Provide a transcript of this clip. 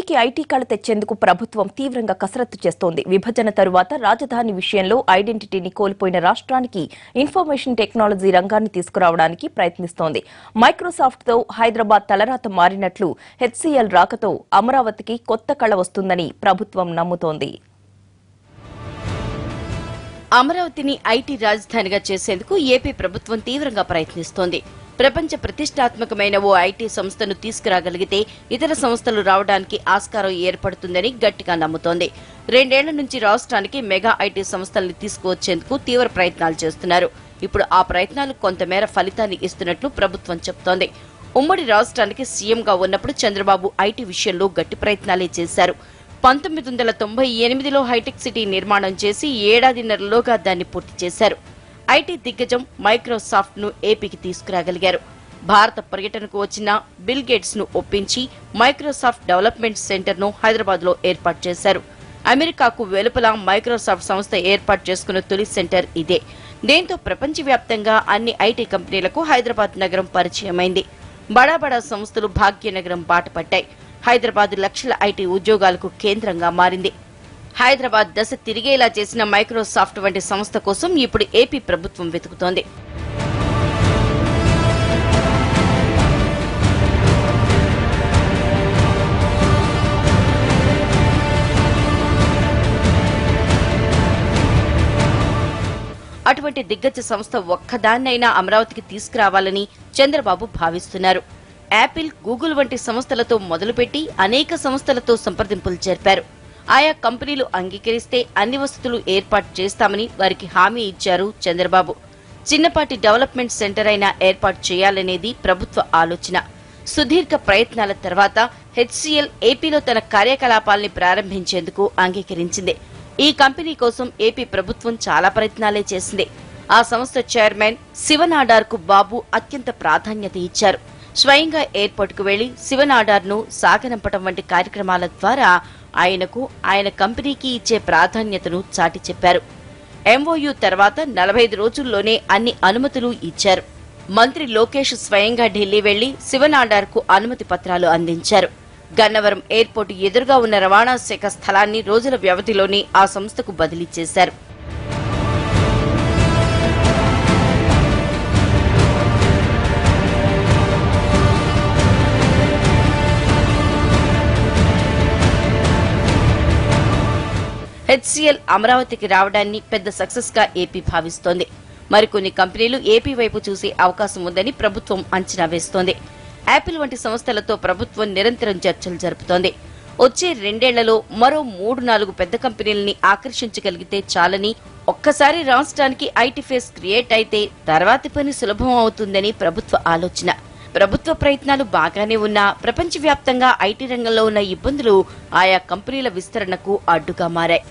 ఏపీకి ఐటీ కళ తెచ్చేందుకు ప్రభుత్వం తీవ్రంగా కసరత్తు చేస్తోంది. విభజన తరువాత రాజధాని విషయంలో ఐడెంటిటీని కోల్పోయిన రాష్ట్రానికి ఇన్ఫర్మేషన్ టెక్నాలజీ రంగాన్ని తీసుకురావడానికి ప్రయత్నిస్తోంది. మైక్రోసాఫ్ట్తో హైదరాబాద్ తలరాత మారినట్లు హెచ్సీఎల్ రాకతో అమరావతికి కొత్త కళ వస్తుందని ప్రభుత్వం నమ్ముతోంది. అమరావతిని ఐటీ రాజధానిగా చేసేందుకు ఏపీ ప్రభుత్వం తీవ్రంగా ప్రయత్నిస్తోంది. ప్రపంచ ప్రతిష్టాత్మకమైన ఓ ఐటీ సంస్థను తీసుకురాగలిగితే ఇతర సంస్థలు రావడానికి ఆస్కారం ఏర్పడుతుందని గట్టిగా నమ్ముతోంది. రెండేళ్ళ నుంచి రాష్ట్రానికి మెగా ఐటీ సంస్థల్ని తీసుకువచ్చేందుకు తీవ్ర ప్రయత్నాలు చేస్తున్నారు. ఇప్పుడు ఆ ప్రయత్నాలు కొంతమేర ఫలితాన్ని ఇస్తున్నట్లు ప్రభుత్వం చెబుతోంది ఉమ్మడి రాష్ట్రానికి సీఎంగా ఉన్నప్పుడు చంద్రబాబు ఐటీ విషయంలో గట్టి ప్రయత్నాలే చేశారు. పంతొమ్మిది వందల తొంభై ఎనిమిదిలో హైటెక్ సిటీ నిర్మాణం చేసి ఏడాదిన్నరలోగా దాన్ని పూర్తి చేశారు. ఐటీ దిగ్గజం మైక్రోసాఫ్ట్ను ఏపీకి తీసుకురాగలిగారు. భారత పర్యటనకు వచ్చిన బిల్ గేట్స్ను ఒప్పించి మైక్రోసాఫ్ట్ డెవలప్మెంట్ సెంటర్ను హైదరాబాద్లో ఏర్పాటు చేశారు. అమెరికాకు వెలుపల మైక్రోసాఫ్ట్ సంస్థ ఏర్పాటు చేసుకున్న తొలి సెంటర్ ఇదే. దీంతో ప్రపంచవ్యాప్తంగా అన్ని ఐటీ కంపెనీలకు హైదరాబాద్ నగరం పరిచయమైంది. బడా బడా సంస్థలు భాగ్యనగరం బాటపట్టాయి హైదరాబాద్ లక్షల ఐటీ ఉద్యోగాలకు కేంద్రంగా మారింది. హైదరాబాద్ దశ తిరిగేలా చేసిన మైక్రోసాఫ్ట్ వంటి సంస్థ కోసం ఇప్పుడు ఏపీ ప్రభుత్వం వెతుకుతోంది. అటువంటి దిగ్గజ సంస్థ ఒక్కదాన్నైనా అమరావతికి తీసుకురావాలని చంద్రబాబు భావిస్తున్నారు. యాపిల్ గూగుల్ వంటి సంస్థలతో మొదలుపెట్టి అనేక సంస్థలతో సంప్రదింపులు జరిపారు. ఆయా కంపెనీలు అంగీకరిస్తే అన్ని వసతులు ఏర్పాటు చేస్తామని వారికి హామీ ఇచ్చారు చంద్రబాబు. చిన్నపాటి డెవలప్మెంట్ సెంటర్ అయినా ఏర్పాటు చేయాలనేది ప్రభుత్వ ఆలోచన. సుదీర్ఘ ప్రయత్నాల తర్వాత హెచ్సిఎల్ ఏపీలో తన కార్యకలాపాల్ని ప్రారంభించేందుకు అంగీకరించింది. ఈ కంపెనీ కోసం ఏపీ ప్రభుత్వం చాలా ప్రయత్నాలే చేసింది. ఆ సంస్థ చైర్మన్ శివనాడార్కు బాబు అత్యంత ప్రాధాన్యత ఇచ్చారు. స్వయంగా ఎయిర్పోర్ట్కు వెళ్ళి శివనాడార్ను సాగనంపటం వంటి కార్యక్రమాల ద్వారా ఆయనకు ఆయన కంపెనీకి ఇచ్చే ప్రాధాన్యతను చాటి చెప్పారు. ఎంఓయూ తర్వాత నలభై ఐదు రోజుల్లోనే అన్ని అనుమతులు ఇచ్చారు. మంత్రి లోకేష్ స్వయంగా ఢిల్లీ వెళ్ళి శివనాడార్కు అనుమతి పత్రాలు అందించారు. గన్నవరం ఎయిర్పోర్టు ఎదురుగా ఉన్న రవాణా శాఖ స్థలాన్ని రోజుల వ్యవధిలోనే ఆ సంస్థకు బదిలీ చేశారు. హెచ్సిఎల్ అమరావతికి రావడాన్ని పెద్ద సక్సెస్గా ఏపీ భావిస్తోంది. మరికొన్ని కంపెనీలు ఏపీ వైపు చూసే అవకాశం ఉందని ప్రభుత్వం అంచనా వేస్తోంది. యాపిల్ వంటి సంస్థలతో ప్రభుత్వం నిరంతరం చర్చలు జరుపుతోంది. వచ్చే రెండేళ్ళలో మరో మూడు నాలుగు పెద్ద కంపెనీలని ఆకర్షించగలిగితే చాలని ఒక్కసారి రాష్ట్రానికి ఐటీ ఫేస్ క్రియేట్ అయితే తర్వాతి పని సులభం అవుతుందని ప్రభుత్వ ఆలోచన. ప్రభుత్వ ప్రయత్నాలు బాగానే ఉన్నా ప్రపంచవ్యాప్తంగా ఐటీ రంగంలో ఉన్న ఇబ్బందులు ఆయా కంపెనీల విస్తరణకు అడ్డుగా మారాయి.